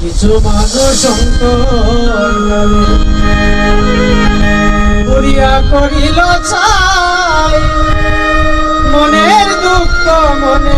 কিছু মাগো শঙ্কর করিয়া করিল চাই মনের দুঃখ মনে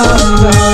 Allah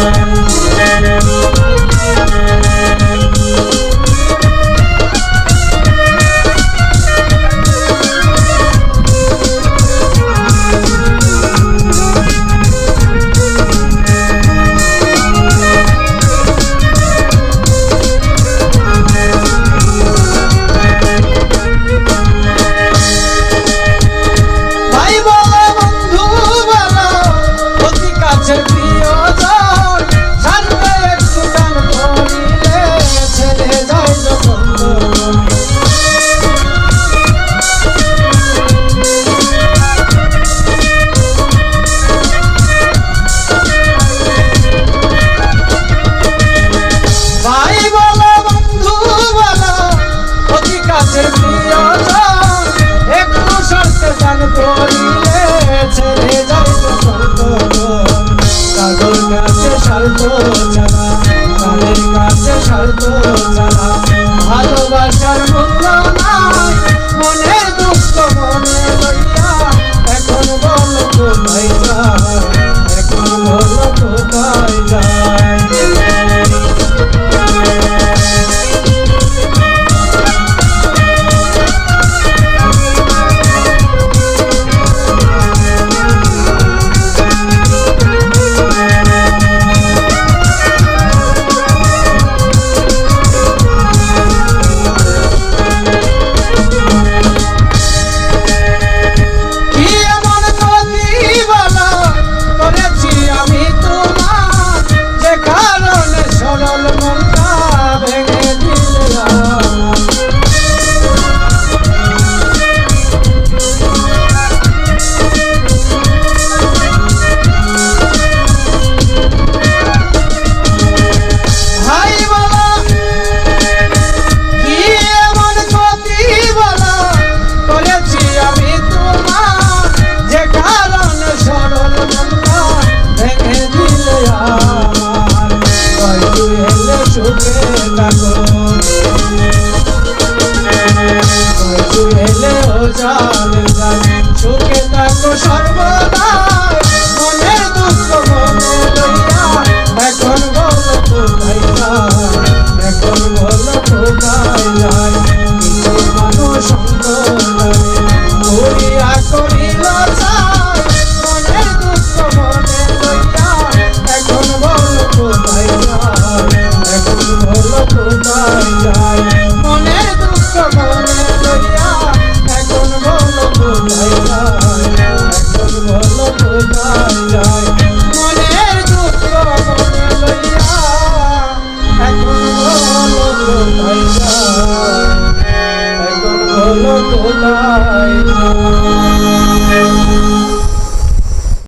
পারবো এলেও চল গান। সুখে থাকো সর্বদা